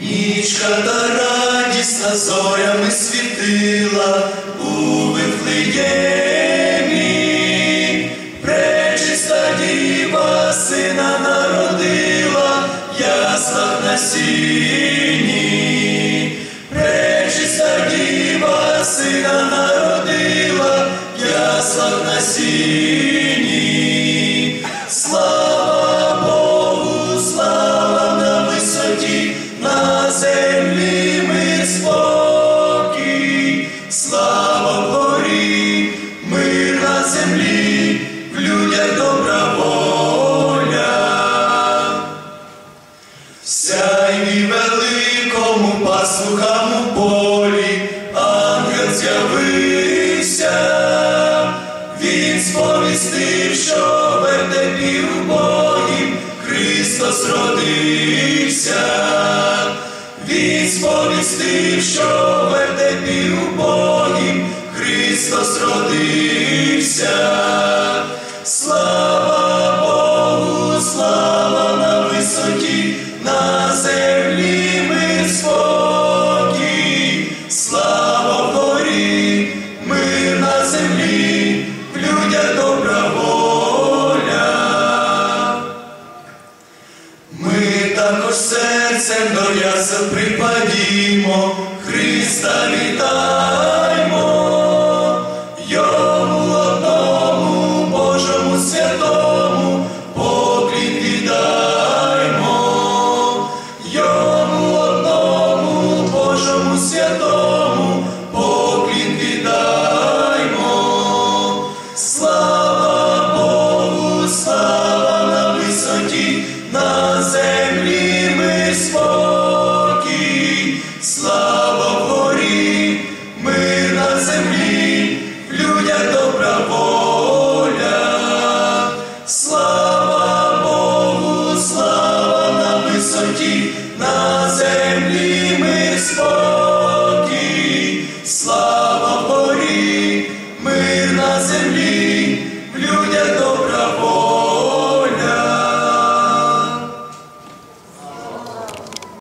Нічка та радісна зорями світила у Вифлеємі. Пречиста діва сина народила, в яслах на сіні. Пречиста діва сина народила, в яслах на сіні. Землі мир спокій, слава вгорі, мир на землі, в людях добра воля. Сяйві великому пастухам у полі, ангел з'явився, він сповістив, що сповістив, що в у Богім Христос родився. Слава Богу, слава на висоті, на землі також серцем до ясен припадімо, Христа вітаймо, йому одному Божому святому поклін віддаймо, йому одному Божому святому на землі ми спокій,